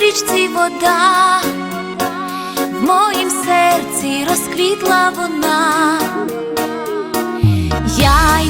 річці вода, в моїм серці розквітла вона, я